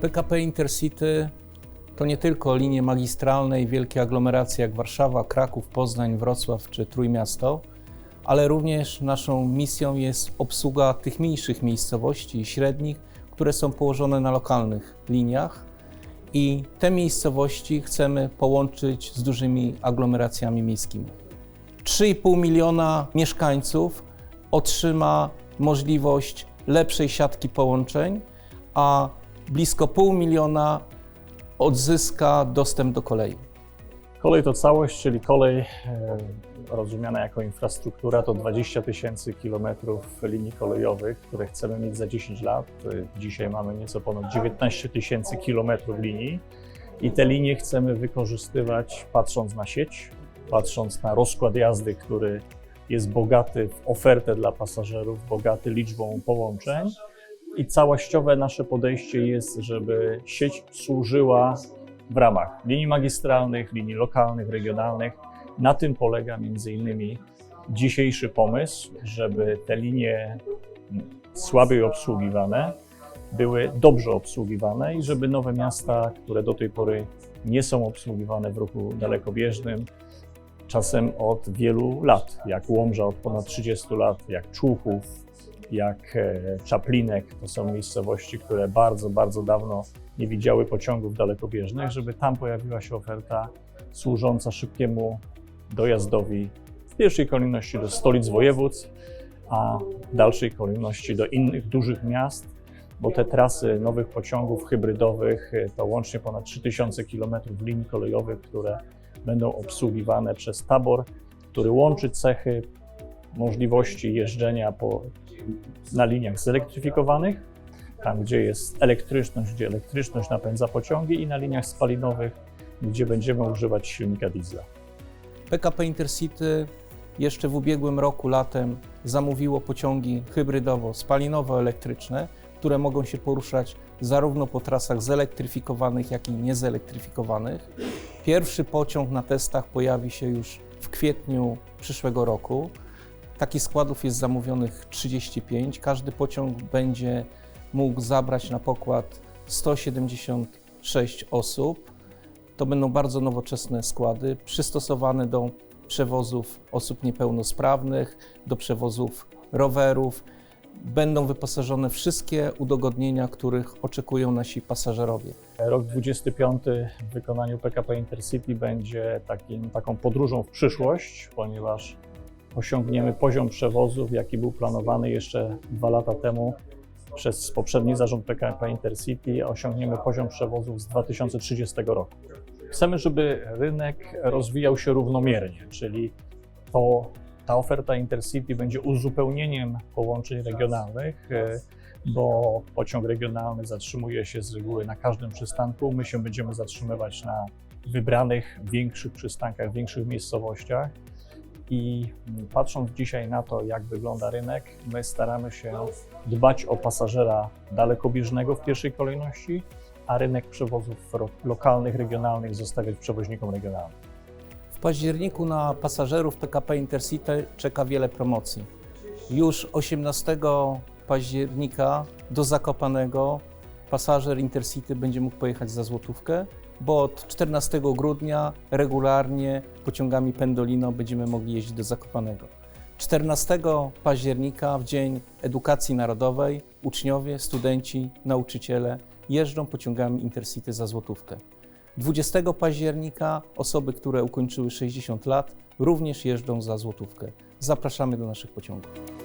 PKP Intercity to nie tylko linie magistralne i wielkie aglomeracje jak Warszawa, Kraków, Poznań, Wrocław czy Trójmiasto, ale również naszą misją jest obsługa tych mniejszych miejscowości i średnich, które są położone na lokalnych liniach. I te miejscowości chcemy połączyć z dużymi aglomeracjami miejskimi. 3,5 miliona mieszkańców otrzyma możliwość lepszej siatki połączeń, a blisko pół miliona odzyska dostęp do kolei. Kolej to całość, czyli kolej e, rozumiana jako infrastruktura to 20 tysięcy kilometrów linii kolejowych, które chcemy mieć za 10 lat. E, Dzisiaj mamy nieco ponad 19 tysięcy kilometrów linii i te linie chcemy wykorzystywać patrząc na sieć, patrząc na rozkład jazdy, który jest bogaty w ofertę dla pasażerów, bogaty liczbą połączeń. I całościowe nasze podejście jest, żeby sieć służyła w ramach linii magistralnych, linii lokalnych, regionalnych. Na tym polega między innymi dzisiejszy pomysł, żeby te linie słabiej obsługiwane były dobrze obsługiwane i żeby nowe miasta, które do tej pory nie są obsługiwane w ruchu dalekobieżnym, czasem od wielu lat, jak Łomża od ponad 30 lat, jak Człuchów, jak e, Czaplinek, to są miejscowości, które bardzo, bardzo dawno nie widziały pociągów dalekobieżnych, żeby tam pojawiła się oferta służąca szybkiemu dojazdowi w pierwszej kolejności do stolic województw, a w dalszej kolejności do innych dużych miast, bo te trasy nowych pociągów hybrydowych e, to łącznie ponad 3000 km linii kolejowych, które będą obsługiwane przez tabor, który łączy cechy możliwości jeżdżenia po, na liniach zelektryfikowanych, tam gdzie jest elektryczność, gdzie elektryczność napędza pociągi i na liniach spalinowych, gdzie będziemy używać silnika diesla. PKP Intercity jeszcze w ubiegłym roku latem zamówiło pociągi hybrydowo-spalinowo-elektryczne, które mogą się poruszać zarówno po trasach zelektryfikowanych, jak i niezelektryfikowanych. Pierwszy pociąg na testach pojawi się już w kwietniu przyszłego roku. Takich składów jest zamówionych 35. Każdy pociąg będzie mógł zabrać na pokład 176 osób. To będą bardzo nowoczesne składy, przystosowane do przewozów osób niepełnosprawnych, do przewozów rowerów. Będą wyposażone wszystkie udogodnienia, których oczekują nasi pasażerowie. Rok 25 w wykonaniu PKP Intercity będzie takim, taką podróżą w przyszłość, ponieważ osiągniemy poziom przewozów, jaki był planowany jeszcze dwa lata temu przez poprzedni zarząd PKP Intercity. Osiągniemy poziom przewozów z 2030 roku. Chcemy, żeby rynek rozwijał się równomiernie, czyli to, ta oferta Intercity będzie uzupełnieniem połączeń regionalnych, e, bo pociąg regionalny zatrzymuje się z reguły na każdym przystanku. My się będziemy zatrzymywać na wybranych większych przystankach, większych miejscowościach. I patrząc dzisiaj na to, jak wygląda rynek, my staramy się dbać o pasażera dalekobieżnego w pierwszej kolejności, a rynek przewozów lokalnych, regionalnych zostawiać przewoźnikom regionalnym. W październiku na pasażerów PKP Intercity czeka wiele promocji. Już 18 października do Zakopanego pasażer Intercity będzie mógł pojechać za złotówkę, bo od 14 grudnia regularnie pociągami Pendolino będziemy mogli jeździć do Zakopanego. 14 października, w Dzień Edukacji Narodowej, uczniowie, studenci, nauczyciele jeżdżą pociągami Intercity za złotówkę. 20 października osoby, które ukończyły 60 lat, również jeżdżą za złotówkę. Zapraszamy do naszych pociągów.